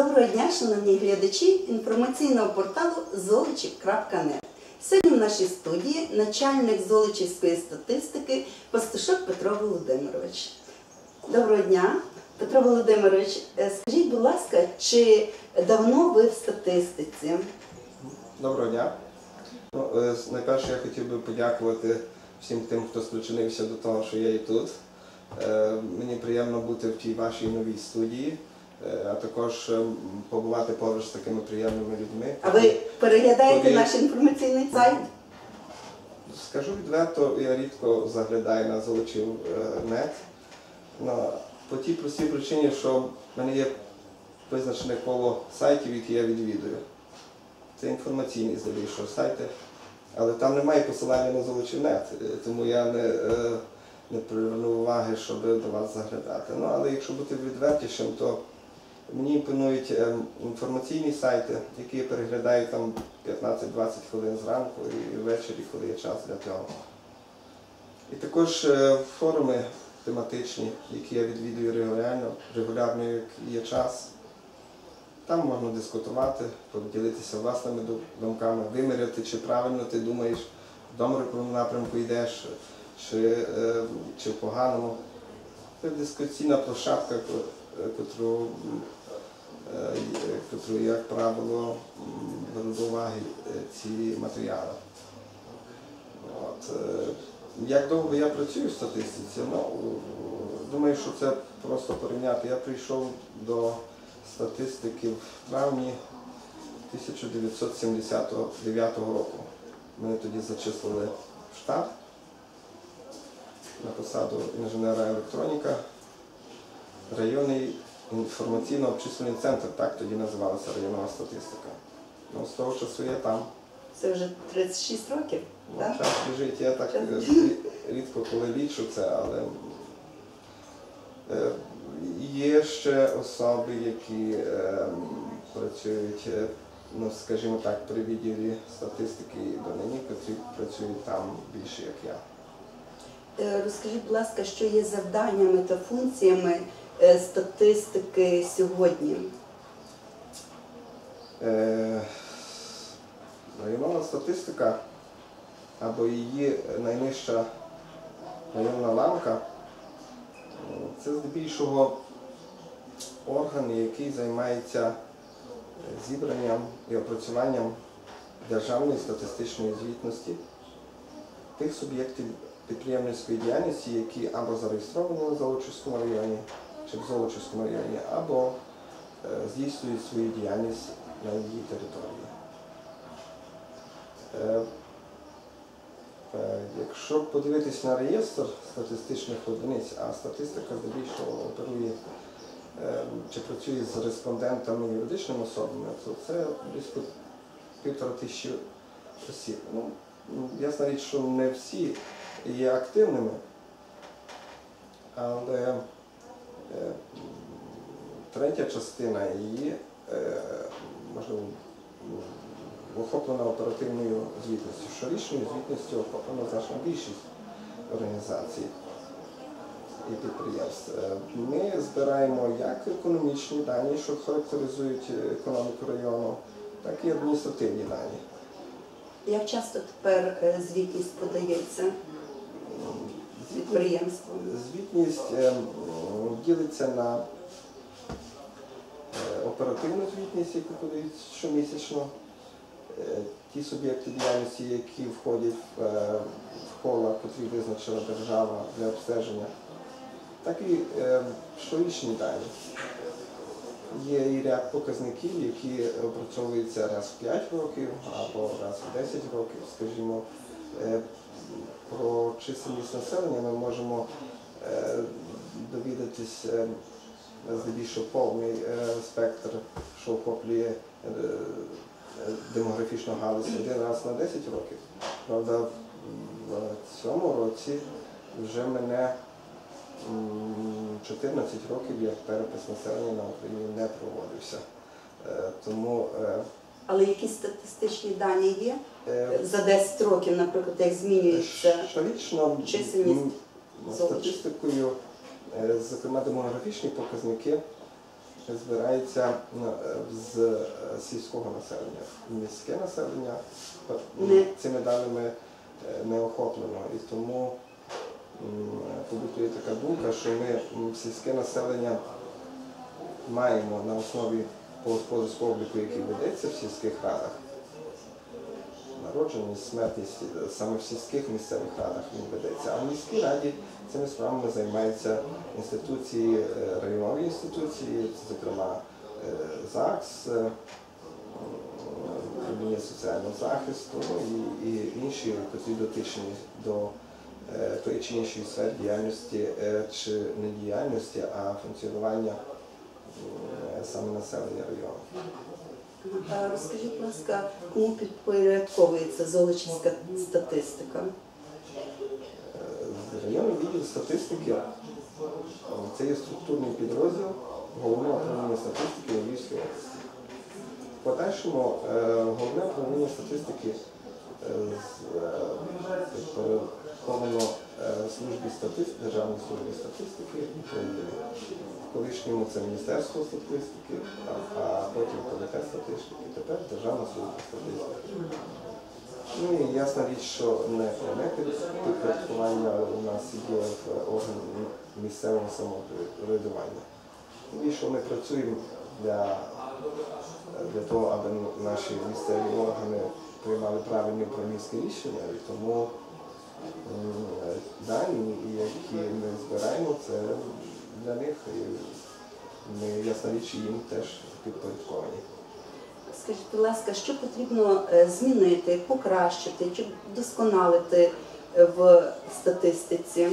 Доброго дня, шановні глядачі інформаційного порталу золочів.нет. Сьогодні в нашій студії начальник Золочівської статистики Пастушок Петро Володимирович. Доброго дня, Петро Володимирович. е, Скажіть, будь ласка, чи давно ви в статистиці? Доброго дня. Ну, е, найперше я хотів би подякувати всім тим, хто спричинився до того, що я і тут. Е, Мені приємно бути в тій вашій новій студії, а також е, побувати поруч з такими приємними людьми. А ви переглядаєте Тобі- наш інформаційний сайт? Скажу відверто, я рідко заглядаю на золочів нет. Ну, по тій простій причині, що в мене є визначене коло сайтів, які я відвідую. Це інформаційні здебільшого сайти, але там немає посилання на золочівнет, е, тому я не, е, не приверну уваги, щоб до вас заглядати. Ну, але якщо бути відвертішим, то мені імпонують е, інформаційні сайти, які я переглядаю там 15-20 хвилин зранку і ввечері, коли є час для цього. І також е, форуми тематичні, які я відвідую регулярно, регулярно, як є час. Там можна дискутувати, поділитися власними думками, виміряти, чи правильно ти думаєш, в доброму напрямку йдеш, чи, е, чи в поганому. Це дискусійна площадка, ко- котру, м, е, як правило, беру до уваги е, ці матеріали. От, е, як довго я працюю в статистиці? Ну, думаю, що це просто порівняти. Я прийшов до статистики в травні 1979 року. Мене тоді зачислили в штат на посаду інженера електроніка. Районний інформаційно-обчислювальний центр, так тоді називалася районова статистика. Ну, з того часу я там. Це вже 36 років, Ну, так? Час біжить, я так Час е, рідко коли лічу це, але е, є ще особи, які е, працюють, ну скажімо так, при відділі статистики до нині, які працюють там більше, як я. Розкажіть, будь ласка, що є завданнями та функціями статистики сьогодні? Е, Районова статистика або її найнижча районна ланка е, це здебільшого орган, який займається зібранням і опрацюванням державної статистичної звітності тих суб'єктів підприємницької діяльності, які або зареєстровані на Золочівському районі чи в Золочівському районі, або е, здійснюють свою діяльність на її території. Е, е, Якщо подивитись на реєстр статистичних одиниць, а статистика здебільшого оперує чи працює з респондентами і юридичними особами, то це близько півтора тисячі осіб. Ну, ясна річ, що не всі є активними, але третя частина її е, можливо м, охоплена оперативною звітністю. Щорічною звітністю охоплена значно більшість організацій і підприємств. Е, Ми збираємо як економічні дані, що характеризують е, економіку району, так і адміністративні дані. Як часто тепер е, звітність подається підприємствам? Звітність е, ділиться на е, оперативну звітність, яку подають щомісячно. Е, Ті суб'єкти діяльності, які входять в, е, кола, котрі визначила держава для обстеження, так і щорічні дані. Є і ряд показників, які опрацьовуються раз в 5 років або раз в 10 років, скажімо. Про чисельність населення ми можемо довідатись е, здебільшого повний е, спектр, що охоплює е, демографічну галузь один раз на 10 років. Правда, в цьому році вже мене 14 років, як перепис населення на Україні не проводився. Тому Але якісь статистичні дані є? За 10 років, наприклад, як змінюється Щорічно чисельність статистикою, зокрема демографічні показники, збирається ну, е, з е, сільського населення. Міське населення е, цими даними е, не охоплено. І тому побутує така думка, що ми сільське населення маємо на основі по господарського обліку, який ведеться в сільських радах. Народженість, смертність е, саме в сільських місцевих радах він ведеться. А в міській раді цими справами займаються інституції, е, районові інституції, зокрема е, ЗАГС, управління соціального захисту ну, і, і інші, які дотичні до тої чи іншої сфери діяльності чи не діяльності, а функціонування саме населення району. Розкажіть, будь ласка, кому підпорядковується золочівська статистика? Е, Районний відділ статистики е, це є структурний підрозділ головного управління статистики у Львівській області. В подальшому е, головне управління статистики е, е, е, службі статистики, Державній службі статистики України. В колишньому це Міністерство статистики, а, потім Комітет статистики, тепер Державна служба статистики. Ну і ясна річ, що не пряме підпорядкування у нас є в органі місцевого самоврядування. І що ми працюємо для, для того, аби наші місцеві органи приймали правильні управлінські рішення, і тому дані, які ми збираємо, це для них ми, ясна річ, їм теж підпорядковані. Скажіть, будь ласка, що потрібно е, змінити, покращити чи вдосконалити е, в статистиці?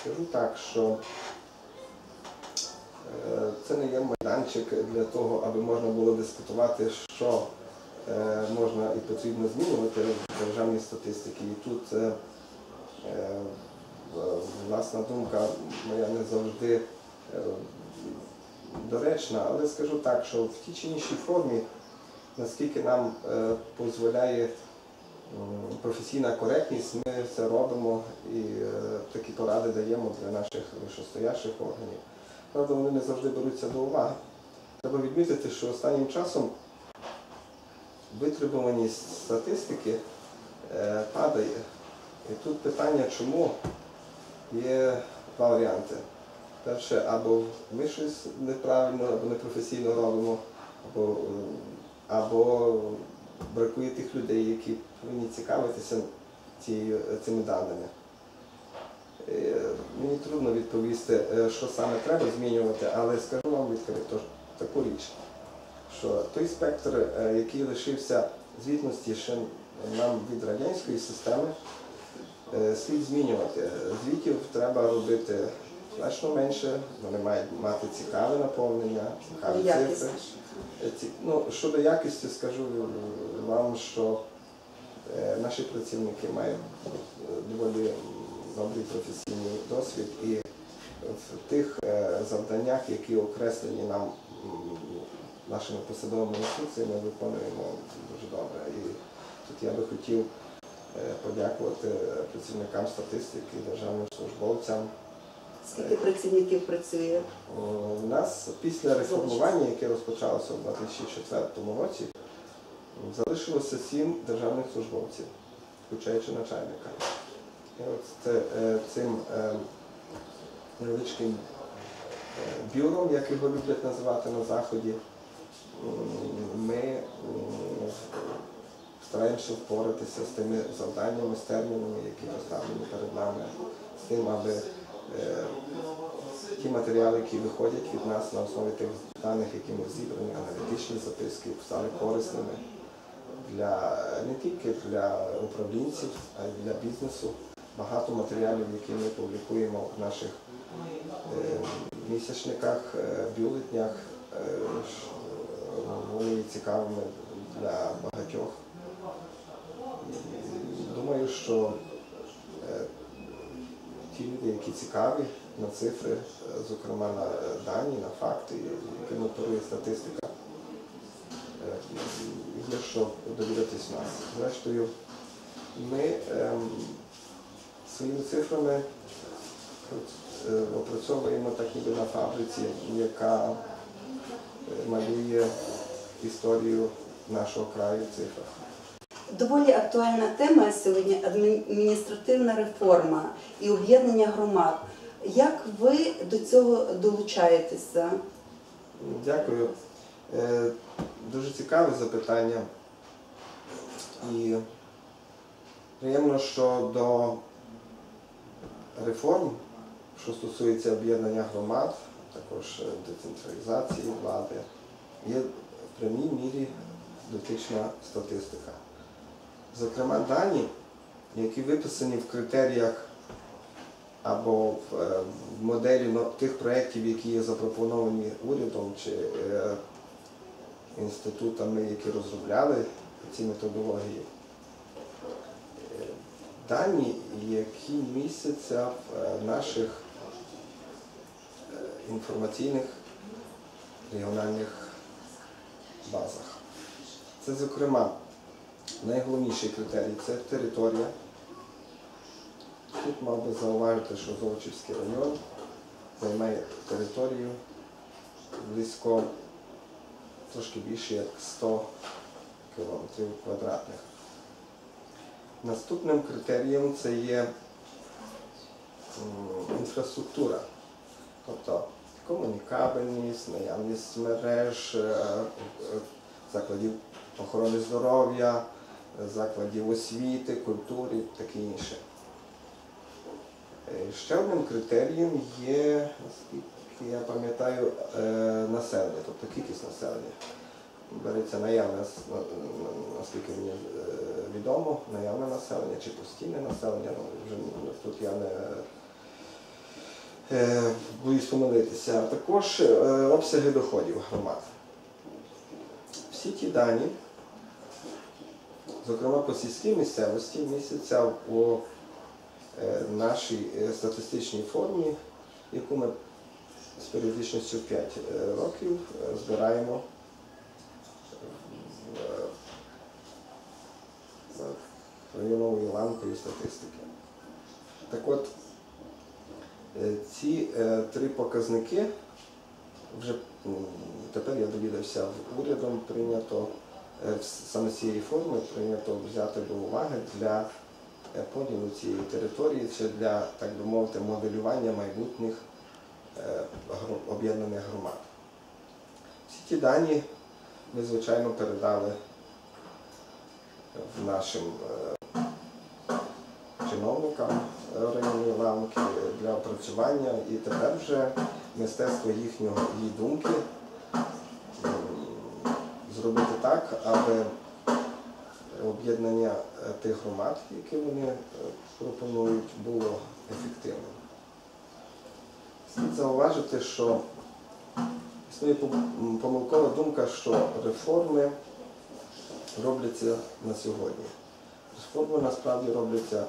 Скажу так, що е, це не є майданчик для того, аби можна було дискутувати, що е, можна і потрібно змінювати в державній статистиці. І тут е, е, власна думка моя не завжди е, доречна, але скажу так, що в тій чи іншій формі, наскільки нам е, дозволяє професійна коректність, ми це робимо і е, такі поради даємо для наших вищостоящих органів. Правда, вони не завжди беруться до уваги. Треба відмітити, що останнім часом витребуваність статистики е, падає. І тут питання, чому є два варіанти. Перше, або ми щось неправильно, або непрофесійно робимо, або, або бракує тих людей, які повинні цікавитися цією, цими даними. Е, Мені трудно відповісти, е, що саме треба змінювати, але скажу вам відкрито таку річ, що той спектр, е, який лишився звітності ще нам від радянської системи, е, слід змінювати. Звітів треба робити значно менше, вони мають мати цікаве наповнення, цікаві цифри. Е, Ну, щодо якості скажу вам, що наші працівники мають доволі добрий професійний досвід і в тих завданнях, які окреслені нам нашими посадовими інструкціями, виконуємо дуже добре. І тут я би хотів е, подякувати працівникам статистики, державним службовцям. Скільки працівників працює? У нас після реформування, яке розпочалося у 2004 році, залишилося сім державних службовців, включаючи начальника. І от це, е, цим е, невеличким е, бюром, як його люблять називати на Заході, ми стараємося впоратися з тими завданнями, з термінами, які поставлені перед нами, з тим, аби е, ті матеріали, які виходять від нас на основі тих даних, які ми зібрані, аналітичні записки, стали корисними для не тільки для управлінців, а й для бізнесу. Багато матеріалів, які ми публікуємо в наших е, місячниках, е, бюлетнях, е, є цікавими для багатьох. Думаю, що е, ті люди, які цікаві на цифри, е, зокрема на дані, на факти, якими оперує статистика, е, є що довірятись нас. Зрештою, ми ем, своїми цифрами опрацьовуємо так ніби на фабриці, яка малює історію нашого краю в цифрах. Доволі актуальна тема сьогодні адміністративна реформа і об'єднання громад. Як ви до цього долучаєтеся? Дякую. Е, Дуже цікаве запитання. І приємно, що до реформ, що стосується об'єднання громад, також е, децентралізації влади, є прямій мірі дотична статистика. Зокрема, дані, які виписані в критеріях або в, е, моделі тих проєктів, які є запропоновані урядом чи е, інститутами, які розробляли ці методології. Дані, які містяться в е, наших інформаційних регіональних базах. Це, зокрема, найголовніший критерій це територія. Тут мав би зауважити, що Золочівський район займає територію близько трошки більше як 100 кілометрів квадратних. Наступним критерієм це є інфраструктура, тобто комунікабельність, наявність мереж, е, е, закладів охорони здоров'я, закладів освіти, культури і таке інше. Е, Ще одним критерієм є, наскільки я пам'ятаю, населення, тобто кількість населення. Береться наявне, наскільки мені відомо, наявне населення чи постійне населення, ну, вже тут я не боюсь помилитися, а також е, обсяги доходів громад. Всі ті дані, зокрема по сільській місцевості, містяться у е, нашій е, статистичній формі, яку ми з періодичністю 5 років е, збираємо в- районовою ланкою статистики. Так от, е, ці е, три показники вже тепер я довідався урядом прийнято е, саме цієї форми прийнято взяти до уваги для е, поділу цієї території чи для, так би мовити, моделювання майбутніх е, об'єднаних громад. Всі ті дані ми, звичайно, передали нашим е, чиновникам районної ланки для опрацювання і тепер вже мистецтво їхнього її думки зробити так, аби об'єднання е, тих громад, які вони е, пропонують, було ефективним. Слід зауважити, що існує помилкова думка, що реформи робляться на сьогодні. Реформи насправді робляться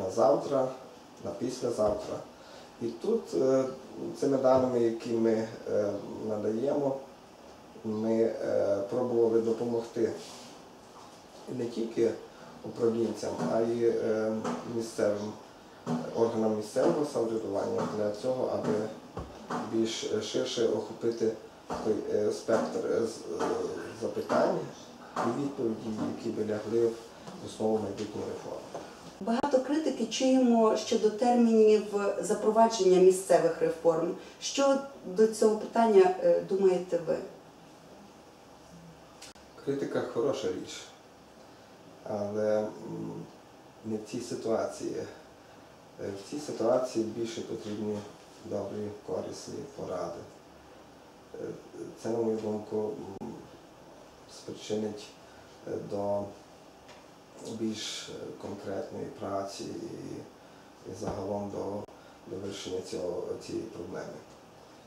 на завтра, на післязавтра. І тут е, цими даними, які ми е, надаємо, ми е, пробували допомогти не тільки управлінцям, а й місцевим органам місцевого самоврядування для цього, аби більш ширше охопити той спектр запитань і відповіді, які би лягли в основу майбутньої реформи. Багато критики чуємо щодо термінів запровадження місцевих реформ. Що до цього питання е, думаєте ви? Критика хороша річ, але не в цій ситуації. Е, В цій ситуації більше потрібні добрі, корисні поради. Е, Це, на мою думку, спричинить до більш е, конкретної праці і, загалом до, до вирішення цього, цієї проблеми.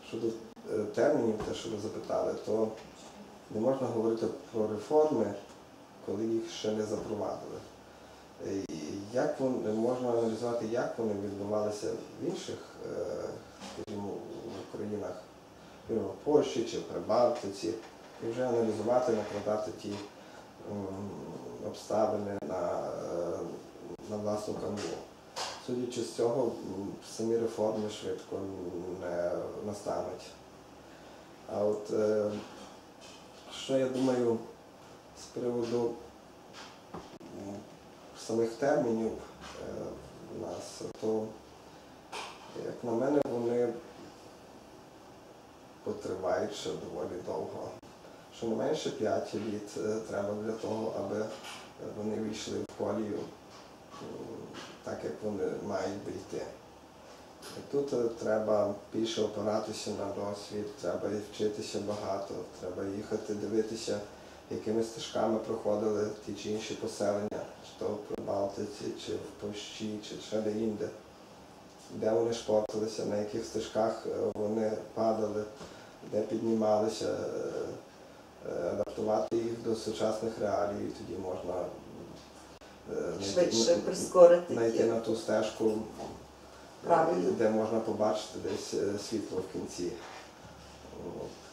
Щодо е, термінів, те, що ви запитали, то не можна говорити про реформи, коли їх ще не запровадили. Як вони, можна аналізувати, як вони відбувалися в інших, е, скажімо, в країнах, в Польщі чи в Прибалтиці, і вже аналізувати, накладати ті обставини на, е, на власну канву. судячи з цього, самі реформи швидко не настануть. А от е, що я думаю з приводу самих термінів е, в нас, то, як на мене, вони потривають ще доволі довго. Щонайменше 5 літ е, треба для того, аби е, вони війшли в колію так, як вони мають би йти. Тут е, треба більше опиратися на досвід, треба вчитися багато, треба їхати, дивитися, якими стежками проходили ті чи інші поселення, чи то в Прибалтиці, чи в Польщі, чи ще де-інде, де вони шпорталися, на яких стежках е, вони падали, де піднімалися, е, е, адаптувати їх до сучасних реалій, і тоді можна е, Швидше прискорити знайти на ту стежку, Правильно. де можна побачити десь е, світло в кінці.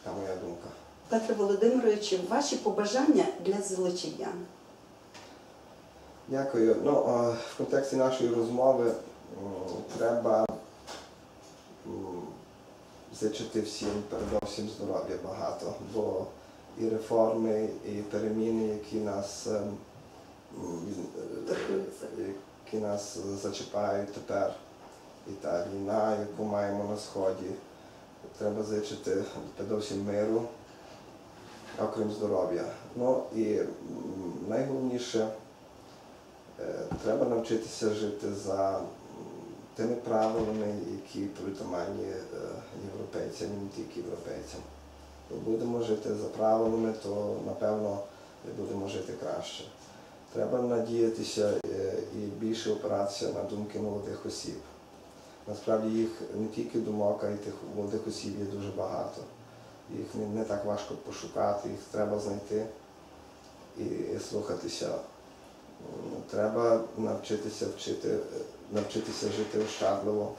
Така моя думка. Петре Володимировичу, ваші побажання для золочів'ян. Дякую. Ну, в контексті нашої розмови треба м, зичити всім, передовсім здоров'я багато, бо і реформи, і переміни, які нас, ем, які нас зачіпають тепер, і та війна, яку маємо на сході. Треба зичити передовсім миру, окрім здоров'я. Ну і найголовніше е, треба навчитися жити за тими правилами, які притаманні е, європейцям, і не тільки європейцям. Будемо жити за правилами, то напевно будемо жити краще. Треба надіятися е, і більше опиратися на думки молодих осіб. Насправді їх не тільки думок, а й тих молодих осіб є дуже багато. Їх не, так важко пошукати, їх треба знайти і, слухатися. Треба навчитися вчити, навчитися жити ощадливо,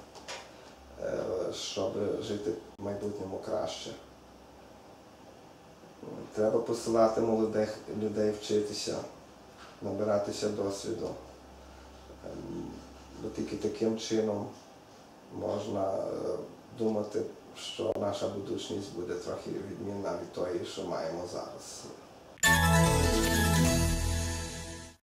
е, щоб жити в майбутньому краще. Треба посилати молодих людей вчитися, набиратися досвіду. Ем, Бо тільки таким чином можна е, думати, що наша будучність буде трохи відмінна від тої, що маємо зараз.